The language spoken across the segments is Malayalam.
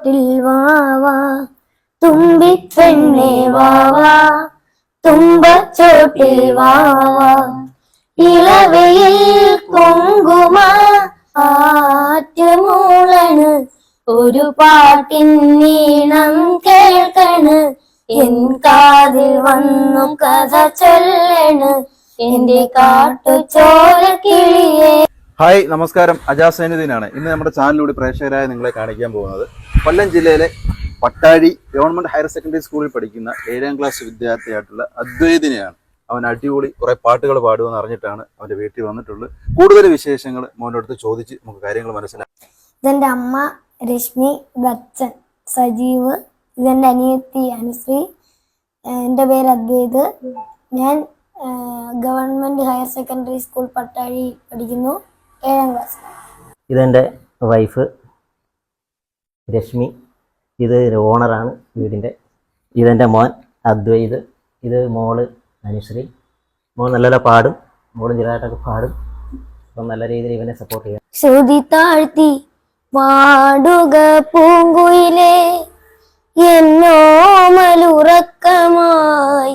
തുമ്പച്ചോട്ടിൽ വാവാ തുമ്പി പെണ്ണെ വാവാ തുമ്പച്ചോട്ടിൽ വാവാ ഇളവയിൽ കുങ്കുമ ആറ്റുമൂളണ്. ഒരു പാട്ടിൻ നീണം കേൾക്കണ്. എൻ കാതിൽ വന്നു കഥ ചൊല്ലണ്. എന്റെ കാട്ടു ചോര കിളിയെ. ഹായ് നമസ്കാരം. അജാസ് സൈനുദ്ദീനാണ്. ഇന്ന് നമ്മുടെ ചാനലിലൂടെ പ്രേക്ഷകരായ നിങ്ങളെ കാണിക്കാൻ പോകുന്നത് കൊല്ലം ജില്ലയിലെ പട്ടാഴി ഗവൺമെന്റ് ഹയർ സെക്കൻഡറി സ്കൂളിൽ പഠിക്കുന്ന ഏഴാം ക്ലാസ് വിദ്യാർത്ഥിയായിട്ടുള്ള അദ്വൈതിനെയാണ് അവൻ അടിപൊളി കുറെ പാട്ടുകൾ പാടുമെന്ന് അറിഞ്ഞിട്ടാണ് അവന്റെ വീട്ടിൽ വന്നിട്ടുള്ളത്. കൂടുതൽ വിശേഷങ്ങൾ മോന്റെ അടുത്ത് ചോദിച്ച് നമുക്ക് കാര്യങ്ങൾ മനസ്സിലാക്കാം. ഇതെന്റെ അമ്മ രശ്മി ബച്ചൻ സജീവ് ഇതെന്റെ അനിയത്തി അനുശ്രീ എന്റെ പേര് അദ്വൈത്. ഞാൻ government higher secondary school Pattazhi പഠിക്കുന്നു ഏഴാം ക്ലാസ് ഇതെന്റെ വൈഫ് രശ്മി. ഇത് ഓണറാണ് വീടിന്റെ. ഇതെന്റെ മോൻ അദ്വൈത്. ഇത് മോൾ അനുശ്രീ. മോൾ നല്ല പാടും. മോളും ചെറുതായിട്ടൊക്കെ പാടും. അപ്പം നല്ല രീതിയിൽ ഇവനെ സപ്പോർട്ട് ചെയ്യാം. ശ്രുതി താഴ്ത്തി പാടുക പൂങ്കുയിലേ എന്നോമലുറക്കമായി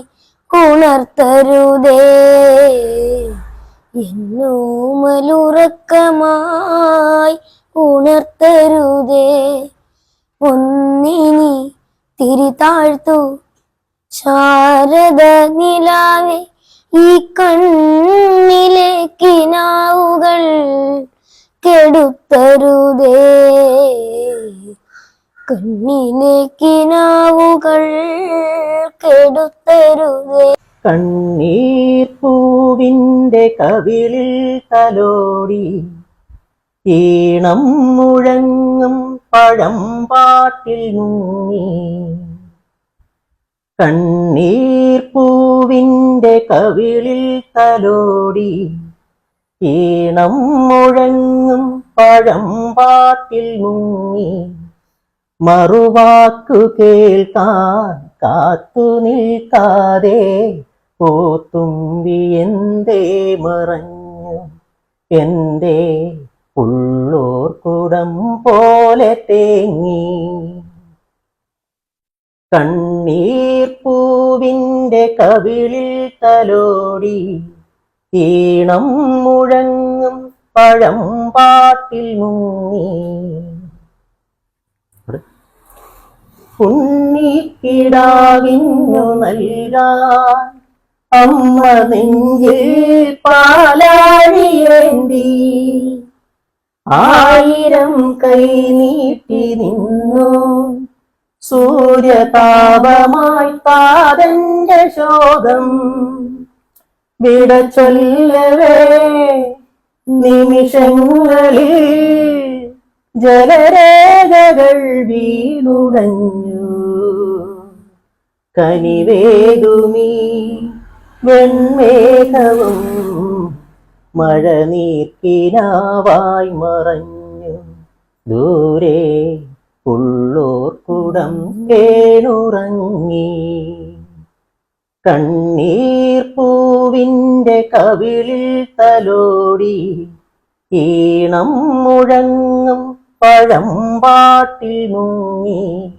ഉണർത്തരുതേ എന്നോമലുറക്കമായി ഉണർത്തരുതേ ഒന്നിനി തിരി താഴ്ത്തു. ശാരദ നിലാവേ ഈ കണ്ണിലെ കിനാവുകൾ കെടുത്തരുതേ. കണ്ണിലെ കിനാവുകൾ കെടുത്തരുതേ. കണ്ണീർ പൂവിന്റെ കവിളിൽ തലോടി ഈണം മുഴങ്ങും പഴം പാട്ടിൽ മുങ്ങി. കണ്ണീർ പൂവിന്റെ കവിളിൽ തലോടി. ഈണം മുഴങ്ങും പഴം പാട്ടിൽ മുങ്ങി. മറുവാക്കു കേൾക്കാൻ കാത്തു നിൽക്കാതെ പൂത്തുമ്പി എന്തേ മറഞ്ഞു. എന്തേ ഉള്ളൂർ കുടം പോലെ തേങ്ങി. കണ്ണീർ പൂവിന്റെ കവിളിൽ തലോടി. ഈണം മുഴങ്ങും പഴം പാട്ടിൽ മുങ്ങി. ഉണ്ണിക്കിടാവിഞ്ഞു നൽകാൻ അമ്മ നെഞ്ചിൽ പാലാഴിയേന്തി. ആയിരം കൈ നീട്ടി നിന്നു. സൂര്യതാപമായി പാതന്റെ ശോകം. വിട ചൊല്ലവേ നിമിഷങ്ങളിൽ ജലരേഖകൾ വീണുടഞ്ഞു. കനിവേകുമീ വെൺമേഘവും മഴ നീർക്കിനാവായി മറഞ്ഞു. ദൂരെ ഉള്ളോർക്കുടം കേണുറങ്ങി കണ്ണീർ പൂവിന്റെ കവിളിൽ തലോടി. ഈണം മുഴങ്ങും പഴം പാട്ടിൽ മുങ്ങി.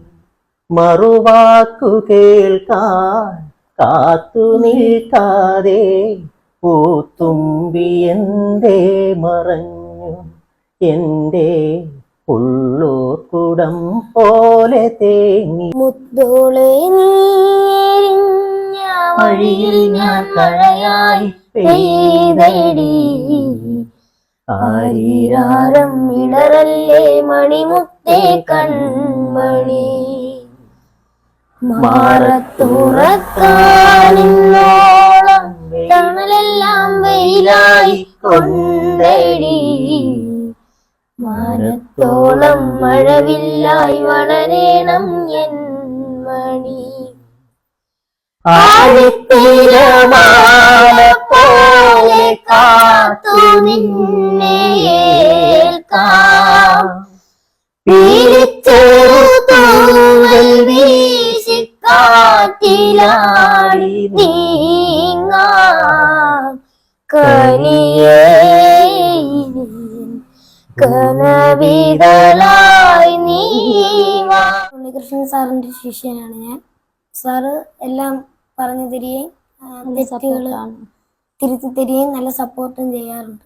മറുവാക്കു കേൾക്കാൻ കാത്തു നിൽക്കാതെ പൂത്തുമ്പി എന്റെ മറഞ്ഞു? എന്റെ ഉള്ളൂർക്കുടം പോലെ തേങ്ങി? മുത്തോളെ വഴിയിൽ ഞാൻ കഴയായി പെയ്തടി. ആരീരാരം ഇടറല്ലേ മണിമുത്തേ കൺമണി. മാറത്തുറക്കാനോ വെയിലായി കൊണ്ടടി മാനത്തോളം മഴവില്ലായി വളരേണം എൻ മണി. ആഴിത്തിരമാല പോലെ കാത്തു നിന്നെ ഏൽക്കാം. പീലിച്ചെറുതൂവൽ വീശി കാറ്റിലാടി നീങ്ങാം. കനിയേ കനവികളായി നീവാ. പ്രിയദർശൻ സാറിന്റെ ശിഷ്യനാണ് ഞാൻ. സാറ് എല്ലാം പറഞ്ഞു തരികയും തെറ്റുകൾ തിരുത്തി തരികയും നല്ല സപ്പോർട്ടും ചെയ്യാറുണ്ട്.